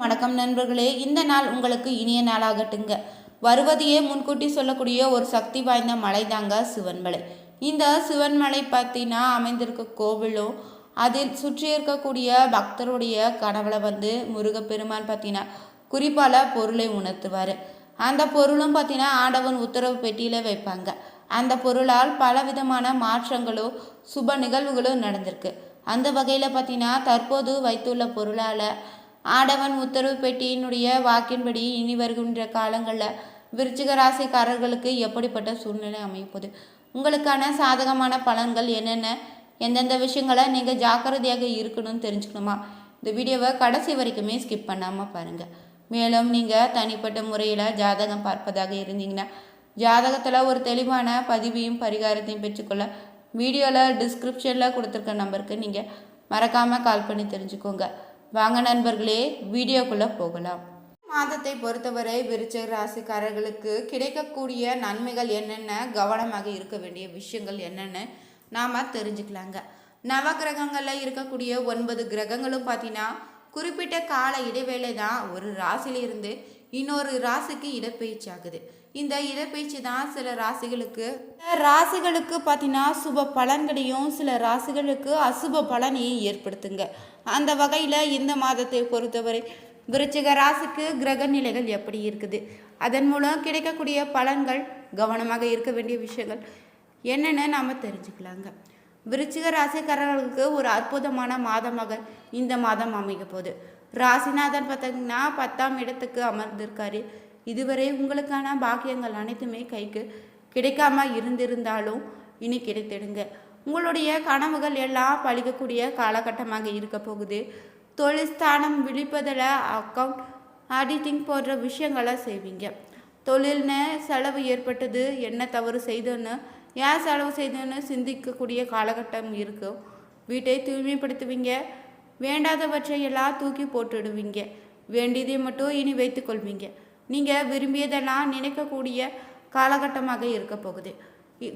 வணக்கம் நண்பர்களே இந்த நாள் உங்களுக்கு இனிய நாளாகட்டுங்க. வருவதையே முன்கூட்டி சொல்லக்கூடிய ஒரு சக்தி வாய்ந்த மலை தாங்க சிவன்மலை இந்த சிவன்மலை பார்த்தீங்கன்னா அமைந்திருக்க கோவிலும் அதில் சுற்றி இருக்கக்கூடிய பக்தருடைய கனவுல வந்து முருகப்பெருமான் பார்த்தீங்கன்னா குறிப்பால பொருளை உணர்த்துவார். அந்த பொருளும் பார்த்தீங்கன்னா ஆண்டவன் உத்தரவு பெட்டியில் வைப்பாங்க. அந்த பொருளால் பலவிதமான மாற்றங்களும் சுப நிகழ்வுகளும் நடந்திருக்கு. அந்த வகையில் பார்த்தீங்கன்னா தற்போது வைத்துள்ள பொருளால் ஆடவன் உத்தரவு பெட்டியினுடைய வாக்கின்படி இனி வருகின்ற காலங்களில் விருச்சிக ராசிக்காரர்களுக்கு எப்படிப்பட்ட சூழ்நிலை அமைப்பது உங்களுக்கான சாதகமான பலன்கள் என்னென்ன? எந்தெந்த விஷயங்களை நீங்கள் ஜாக்கிரதையாக இருக்கணும்னு தெரிஞ்சுக்கணுமா? இந்த வீடியோவை கடைசி வரைக்குமே ஸ்கிப் பண்ணாமல் பாருங்கள் மேலும் நீங்கள் தனிப்பட்ட முறையில் ஜாதகம் பார்ப்பதாக இருந்தீங்கன்னா ஜாதகத்தில் ஒரு தெளிவான பதிவையும் பரிகாரத்தையும் பெற்றுக்கொள்ள வீடியோவில் டிஸ்கிரிப்ஷனில் கொடுத்துருக்க நம்பருக்கு நீங்கள் மறக்காமல் கால் பண்ணி தெரிஞ்சுக்கோங்க. வாங்க நண்பர்களே வீடியோக்குள்ளே போகலாம். மாதத்தை பொறுத்தவரை விருச்சக ராசிக்காரர்களுக்கு கிடைக்கக்கூடிய நன்மைகள் என்னென்ன கவனமாக இருக்க வேண்டிய விஷயங்கள் என்னென்னு நாம் தெரிஞ்சுக்கலாங்க. நவகிரகங்களில் இருக்கக்கூடிய ஒன்பது கிரகங்களும் பார்த்தீங்கன்னா குறிப்பிட்ட கால இடைவேளை தான் ஒரு ராசியிலிருந்து இன்னொரு ராசிக்கு இடப்பெயர்ச்சி ஆகுது. இந்த இடப்பெயர்ச்சி தான் சில ராசிகளுக்கு ராசிகளுக்கு பார்த்தீங்கன்னா சுப பலன்களையும் சில ராசிகளுக்கு அசுப பலனையும் ஏற்படுத்துங்க. அந்த வகையில் இந்த மாதத்தை பொறுத்தவரை விருச்சிக ராசிக்கு கிரக நிலைகள் எப்படி இருக்குது? அதன் மூலம் கிடைக்கக்கூடிய பலன்கள் கவனமாக இருக்க வேண்டிய விஷயங்கள் என்னென்னு நாம் தெரிஞ்சுக்கலாங்க. விருச்சிக ராசிக்காரர்களுக்கு ஒரு அற்புதமான மாதமாக இந்த மாதம் அமைக்க போகுது. ராசிநாதன் பார்த்தீங்கன்னா பத்தாம் இடத்துக்கு அமர்ந்திருக்காரு. இதுவரை உங்களுக்கான பாக்கியங்கள் அனைத்துமே கைக்கு கிடைக்காம இருந்திருந்தாலும் இனி கிடைத்திடுங்க. உங்களுடைய கனவுகள் எல்லாம் பழிக்கக்கூடிய காலகட்டமாக இருக்க போகுது. தொழில் ஸ்தானம் விழிப்பதில் அக்கௌண்ட் ஆடிட்டிங் போன்ற விஷயங்களை செய்வீங்க. தொழில்னு செலவு ஏற்பட்டது என்ன தவறு செய்தோன்னு ஏன் செலவு செய்தோன்னு சிந்திக்கக்கூடிய காலகட்டம் இருக்கும். வீட்டை தூய்மைப்படுத்துவீங்க. வேண்டாதவற்றை எல்லாம் தூக்கி போட்டுடுவீங்க. வேண்டியதை மட்டும் இனி வைத்துக்கொள்வீங்க நீங்கள் விரும்பியதெல்லாம் நினைக்கக்கூடிய காலகட்டமாக இருக்க போகுது.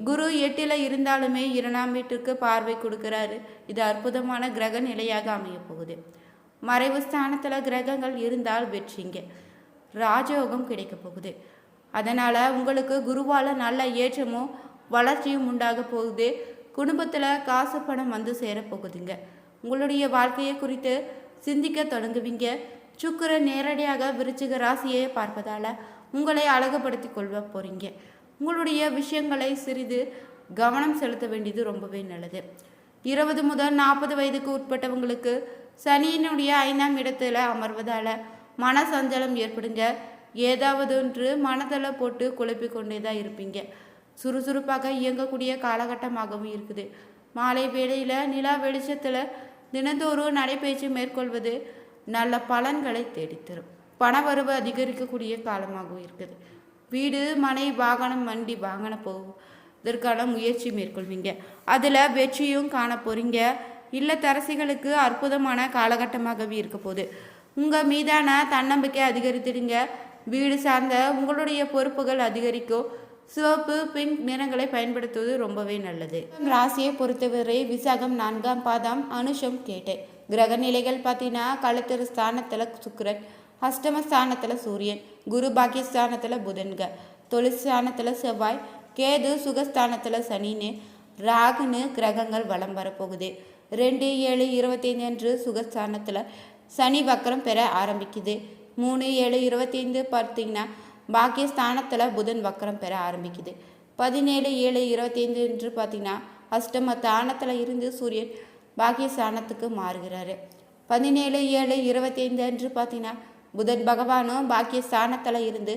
குரு எட்டில் இருந்தாலுமே இரண்டாம் வீட்டுக்கு பார்வை கொடுக்குறாரு. இது அற்புதமான கிரக நிலையாக அமைய போகுது. மறைவு ஸ்தானத்தில் கிரகங்கள் இருந்தால் வெற்றிங்க. ராஜயோகம் கிடைக்க போகுது. அதனால் உங்களுக்கு குருவால் நல்ல ஏற்றமும் வளர்ச்சியும் உண்டாக போகுது. குடும்பத்தில் காசு பணம் வந்து சேரப்போகுதுங்க உங்களுடைய வாழ்க்கையை குறித்து சிந்திக்க தொடங்குவீங்க. சுக்கரன் நேரடியாக விருச்சிக ராசியை பார்ப்பதால் உங்களை அழகுபடுத்தி கொள்வ போகிறீங்க உங்களுடைய விஷயங்களை சிறிது கவனம் செலுத்த வேண்டியது ரொம்பவே நல்லது. இருபது முதல் நாற்பது வயதுக்கு உட்பட்டவங்களுக்கு சனியினுடைய ஐந்தாம் இடத்துல அமர்வதால் மன சஞ்சலம் ஏற்படுங்க. ஏதாவது ஒன்று மனதில் போட்டு குழப்பிக் கொண்டே தான் இருப்பீங்க. சுறுசுறுப்பாக இயங்கக்கூடிய காலகட்டமாகவும் இருக்குது. மாலை வேளையில் நிலா வெளிச்சத்தில் தினந்தோறும் நடைபயிற்சி மேற்கொள்வது நல்ல பலன்களை தேடித்தரும். பண வரவு அதிகரிக்கக்கூடிய காலமாகவும் இருக்குது. வீடு மனை வாகனம் வண்டி வாகன போவதற்கான முயற்சி மேற்கொள்வீங்க. அதில் வெற்றியும் காண போறீங்க. இல்லத்தரசிகளுக்கு அற்புதமான காலகட்டமாகவே இருக்க போகுது. உங்கள் மீதான தன்னம்பிக்கை அதிகரித்துடுங்க. வீடு சார்ந்த உங்களுடைய பொறுப்புகள் அதிகரிக்கும். சிவப்பு பிங்க் நிறங்களை பயன்படுத்துவது ரொம்பவே நல்லது. ராசியை பொறுத்தவரை விசாகம் நான்காம் பாதம் அனுஷம் கேட்டேன் கிரக நிலைகள் பார்த்தீங்கன்னா கழுத்திரு ஸ்தானத்தில் சுக்கரன் அஷ்டம ஸ்தானத்தில் சூரியன் குரு பாக்கியஸ்தானத்தில் புதன்க தொழிற்சானத்தில் செவ்வாய் கேது சுகஸ்தானத்தில் சனின்னு ராகுன்னு கிரகங்கள் வலம் வரப்போகுது ரெண்டு ஏழு இருபத்தைந்து அன்று சுகஸ்தானத்தில் சனி வக்கரம் பெற ஆரம்பிக்குது. மூணு ஏழு இருபத்தைந்து பார்த்தீங்கன்னா பாக்கியஸ்தானத்தில் புதன் வக்கரம் பெற ஆரம்பிக்குது. பதினேழு ஏழு இருபத்தைந்து என்று பார்த்தீங்கன்னா அஷ்டம தானத்தில் இருந்து சூரியன் பாக்கிய ஸ்தானத்துக்கு மாறுகிறாரு. பதினேழு ஏழு இருபத்தைந்து என்று பார்த்தீங்கன்னா புதன் பகவானும் பாக்கிய ஸ்தானத்தில் இருந்து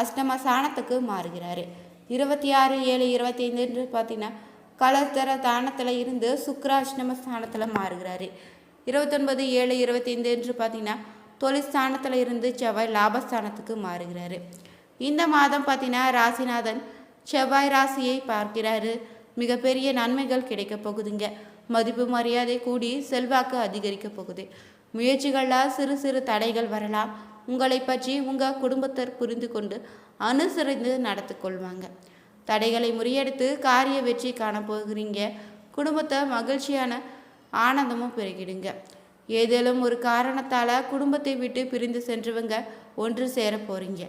அஷ்டம ஸ்தானத்துக்கு மாறுகிறாரு. இருபத்தி ஆறு ஏழு இருபத்தைந்து என்று பார்த்தீங்கன்னா கலத்தர தானத்தில் இருந்து சுக்கர அஷ்டம ஸ்தானத்தில் மாறுகிறாரு. இருபத்தொன்பது ஏழு இருபத்தைந்து என்று பார்த்தீங்கன்னா தொழில் ஸ்தானத்தில் இருந்து செவ்வாய் லாபஸ்தானத்துக்கு மாறுகிறாரு. இந்த மாதம் பார்த்தீங்கன்னா ராசிநாதன் செவ்வாய் ராசியை பார்க்கிறாரு. மிகப்பெரிய நன்மைகள் கிடைக்க போகுதுங்க. மதிப்பு மரியாதை கூடி செல்வாக்கு அதிகரிக்க போகுது. முயற்சிகளால் சிறு சிறு தடைகள் வரலாம். உங்களை பற்றி உங்கள் குடும்பத்தர் புரிந்து கொண்டு அனுசரித்து நடத்து கொள்வாங்க. தடைகளை முறியடித்து காரிய வெற்றி காண போகிறீங்க. குடும்பத்தை மகிழ்ச்சியான ஆனந்தமும் பெருகிடுங்க. ஏதேனும் ஒரு காரணத்தால் குடும்பத்தை விட்டு பிரிந்து சென்றவங்க ஒன்று சேர போகிறீங்க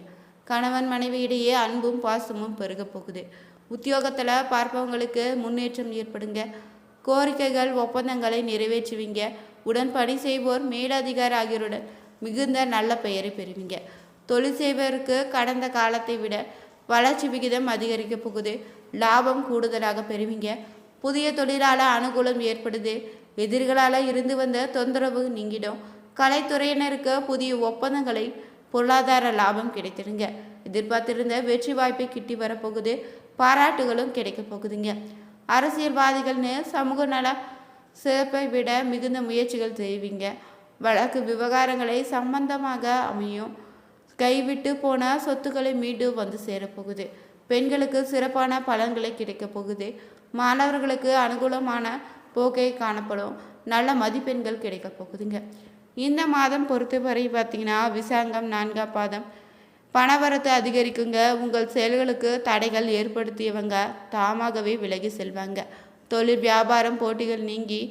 கணவன் மனைவியிடையே அன்பும் பாசமும் பெருக போகுது. உத்தியோகத்தில் பார்ப்பவங்களுக்கு முன்னேற்றம் ஏற்படுங்க. கோரிக்கைகள் ஒப்பந்தங்களை நிறைவேற்றுவீங்க. உடன் பணி செய்வோர் மேலதிகாரி ஆகியோருடன் மிகுந்த நல்ல பெயரை பெறுவீங்க. தொழில் செய்வதற்கு கடந்த காலத்தை விட வளர்ச்சி விகிதம் அதிகரிக்க போகுது. லாபம் கூடுதலாக பெறுவீங்க. புதிய தொழிலாள அனுகூலம் ஏற்படுது. எதிர்களால் இருந்து வந்த தொந்தரவு நீங்கிடும். கலைத்துறையினருக்கு புதிய ஒப்பந்தங்களை பொருளாதார லாபம் கிடைத்திருங்க எதிர்பார்த்திருந்த வெற்றி வாய்ப்பை கிட்டி வரப்போகுது. பாராட்டுகளும் கிடைக்க போகுதுங்க. அரசியல்வாதிகள்னு சமூக நல சிறப்பை விட மிகுந்த முயற்சிகள் செய்வீங்க வழக்கு விவகாரங்களை சம்பந்தமாக அமையும். கைவிட்டு போன சொத்துக்களை மீண்டும் வந்து சேரப்போகுது. பெண்களுக்கு சிறப்பான பலன்களை கிடைக்கப் போகுது. மாணவர்களுக்கு அனுகூலமான போக்கை காணப்படும். நல்ல மதிப்பெண்கள் கிடைக்க போகுதுங்க. இந்த மாதம் பொறுத்தவரை பார்த்தீங்கன்னா விசாங்கம் நான்காம் பாதம். பணவரத்து அதிகரிக்குங்க. உங்கள் செயல்களுக்கு தடைகள் ஏற்படுத்தியவங்க தாமாகவே விலகி செல்வாங்க. தொழில் வியாபாரம் போட்டிகள் நீங்கி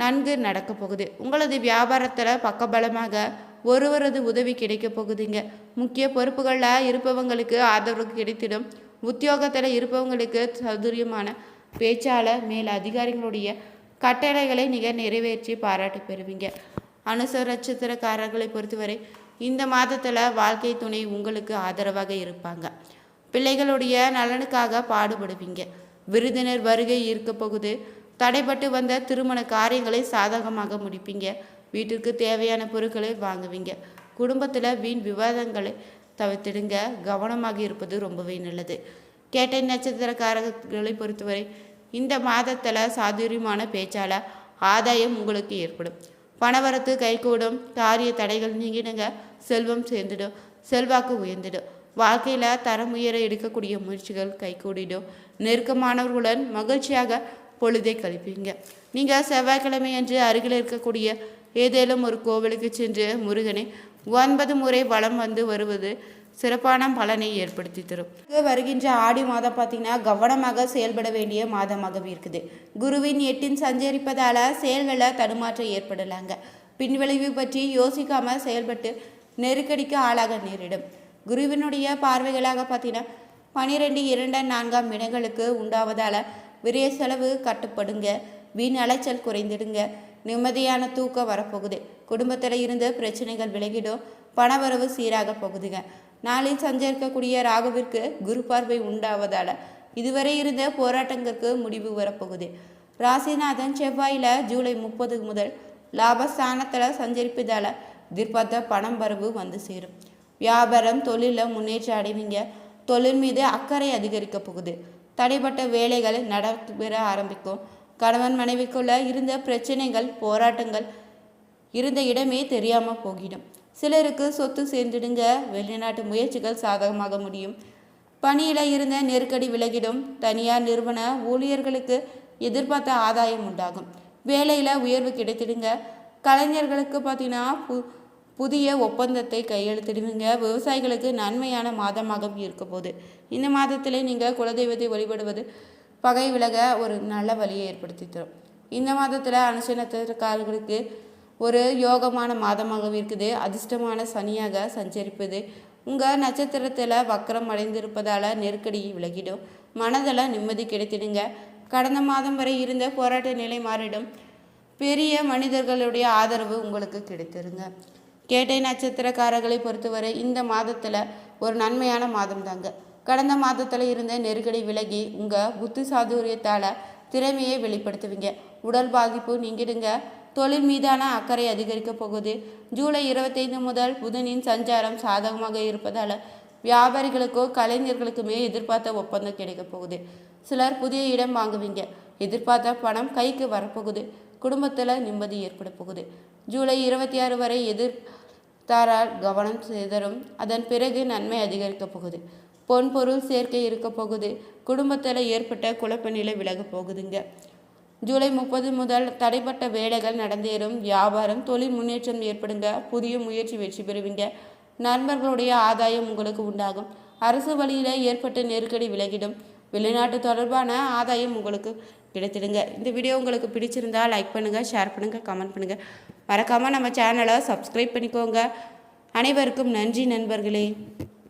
நன்கு நடக்க போகுது. உங்களது வியாபாரத்தில் பக்கபலமாக ஒருவரது உதவி கிடைக்க போகுதுங்க. முக்கிய பொறுப்புகளில் இருப்பவங்களுக்கு ஆதரவு கிடைத்திடும். உத்தியோகத்தில் இருப்பவங்களுக்கு சௌகரியமான பேச்சாளர் மேல் அதிகாரிகளுடைய கட்டளைகளை நீங்கள் நிறைவேற்றி பாராட்டு பெறுவீங்க. அனுச நட்சத்திரக்காரர்களை பொறுத்தவரை இந்த மாதத்தில் வாழ்க்கை துணை உங்களுக்கு ஆதரவாக இருப்பாங்க. பிள்ளைகளுடைய நலனுக்காக பாடுபடுவீங்க. விருதினர் வருகை இருக்க போகுது. தடைப்பட்டு வந்த திருமண காரியங்களை சாதகமாக முடிப்பீங்க. வீட்டிற்கு தேவையான பொருட்களை வாங்குவீங்க. குடும்பத்தில் வீண் விவாதங்களை தவிர்த்திடுங்க. கவனமாக இருப்பது ரொம்பவே நல்லது. கேட்டை நட்சத்திரக்காரர்களை பொறுத்தவரை இந்த மாதத்தில் சாதுரியமான பேச்சால் ஆதாயம் உங்களுக்கு ஏற்படும். பணவரத்து கைகூடும் காரிய தடைகள் நீங்கிடுங்க. செல்வம் சேர்ந்துடும் செல்வாக்கு உயர்ந்துடும் வாழ்க்கையில் தரம் உயர எடுக்கக்கூடிய முயற்சிகள் கைகூடிடும் நெருக்கமானவர்களுடன் மகிழ்ச்சியாக பொழுதை கழிப்பீங்க. நீங்கள் செவ்வாய்க்கிழமை அன்று அருகில் இருக்கக்கூடிய ஏதேனும் ஒரு கோவிலுக்கு சென்று முருகனை ஒன்பது முறை வளம் வந்து வருவது சிறப்பான பலனை ஏற்படுத்தி தரும். இது வருகின்ற ஆடி மாதம் பார்த்தீங்கன்னா கவனமாக செயல்பட வேண்டிய மாதமாகவே இருக்குது. குருவின் எட்டின் சஞ்சரிப்பதால் செயல்களில் தடுமாற்றம் ஏற்படலாங்க. பின்விளைவு பற்றி யோசிக்காம செயல்பட்டு நெருக்கடிக்கு ஆளாக நேரிடும். குருவினுடைய பார்வைகளாக பார்த்தீங்கன்னா பனிரெண்டு இரண்டு நான்காம் இடங்களுக்கு உண்டாவதால் விரைய செலவு கட்டுப்படுங்க. வீண் அலைச்சல் குறைந்திடுங்க. நிம்மதியான தூக்கம் வரப்போகுது. குடும்பத்தில் இருந்து பிரச்சனைகள் விலகிடும். பணவரவு சீராக போகுதுங்க. நாளில் சஞ்சரிக்கக்கூடிய ராகுவிற்கு குரு பார்வை உண்டாவதால் இதுவரை இருந்த போராட்டங்களுக்கு முடிவு வரப்போகுது. ராசிநாதன் செவ்வாயில் ஜூலை முப்பது முதல் லாபஸ்தானத்தில் சஞ்சரிப்பதால் எதிர்பார்த்த பணம் வரவு வந்து சேரும். வியாபாரம் தொழிலில் முன்னேற்றம் அடைவீங்க. தொழில் மீது அக்கறை அதிகரிக்க போகுது. தடைப்பட்ட வேலைகள் நடைபெற ஆரம்பிக்கும். கணவன் மனைவிக்குள்ள இருந்த பிரச்சனைகள் போராட்டங்கள் இருந்த இடமே தெரியாமல் போகிடும். சிலருக்கு சொத்து சேர்ந்துடுங்க. வெளிநாட்டு முயற்சிகள் சாதகமாக முடியும். பணியில் இருந்த நெருக்கடி விலகிடும். தனியார் நிறுவன ஊழியர்களுக்கு எதிர்பார்த்த ஆதாயம் உண்டாகும். வேலையில் உயர்வு கிடைத்திடுங்க. கலைஞர்களுக்கு பார்த்தீங்கன்னா பு புதிய ஒப்பந்தத்தை கையெழுத்திடுவீங்க. விவசாயிகளுக்கு நன்மையான மாதமாக இருக்க போகுது. இந்த மாதத்தில் நீங்கள் குலதெய்வத்தை வழிபடுவது பகை விலக ஒரு நல்ல வழியை ஏற்படுத்தி தரும் இந்த மாதத்தில் அனுசனத்திற்காரர்களுக்கு ஒரு யோகமான மாதமாகவும் இருக்குது. அதிர்ஷ்டமான சனியாக சஞ்சரிப்பது உங்கள் நட்சத்திரத்தில் வக்கரம் அடைந்திருப்பதால் நெருக்கடி விலகிடும். மனதில் நிம்மதி கிடைத்திடுங்க. கடந்த மாதம் வரை இருந்த போராட்ட நிலை மாறிடும். பெரிய மனிதர்களுடைய ஆதரவு உங்களுக்கு கிடைத்திருங்க. கேட்டை நட்சத்திரக்காரர்களை பொறுத்தவரை இந்த மாதத்தில் ஒரு நன்மையான மாதம் தாங்க. கடந்த மாதத்தில் இருந்த நெருக்கடி விலகி உங்கள் புத்தி சாதுரியத்தால் திறமையை வெளிப்படுத்துவீங்க. உடல் பாதிப்பு நீங்கிடுங்க. தொழில் மீதான அக்கறை அதிகரிக்க போகுது. ஜூலை இருபத்தைந்து முதல் புதனின் சஞ்சாரம் சாதகமாக இருப்பதால் வியாபாரிகளுக்கோ கலைஞர்களுக்குமே எதிர்பார்த்த ஒப்பந்தம் கிடைக்கப் போகுது. சிலர் புதிய இடம் வாங்குவீங்க. எதிர்பார்த்த பணம் கைக்கு வரப்போகுது. குடும்பத்தில் நிம்மதி ஏற்பட போகுது. ஜூலை இருபத்தி ஆறு வரை எதிர்த்தாரால் கவனம் சிதறும். அதன் பிறகு நன்மை அதிகரிக்கப் போகுது. பொன் பொருள் சேர்க்கை இருக்க போகுது. குடும்பத்தில் ஏற்பட்ட குழப்ப நிலை விலக போகுதுங்க. ஜூலை முப்பது முதல் தடைப்பட்ட வேலைகள் நடந்தேறும். வியாபாரம் தொழில் முன்னேற்றம் ஏற்படுங்க. புதிய முயற்சி வெற்றி பெறுவீங்க. நண்பர்களுடைய ஆதாயம் உங்களுக்கு உண்டாகும். அரசு வழியில் ஏற்பட்ட நெருக்கடி விலகிடும். வெளிநாட்டு தொடர்பான ஆதாயம் உங்களுக்கு கிடைத்திடுங்க. இந்த வீடியோ உங்களுக்கு பிடிச்சிருந்தா லைக் பண்ணுங்கள் ஷேர் பண்ணுங்கள் கமெண்ட் பண்ணுங்கள் மறக்காமல் நம்ம சேனலை சப்ஸ்கிரைப் பண்ணிக்கோங்க. அனைவருக்கும் நன்றி நண்பர்களே.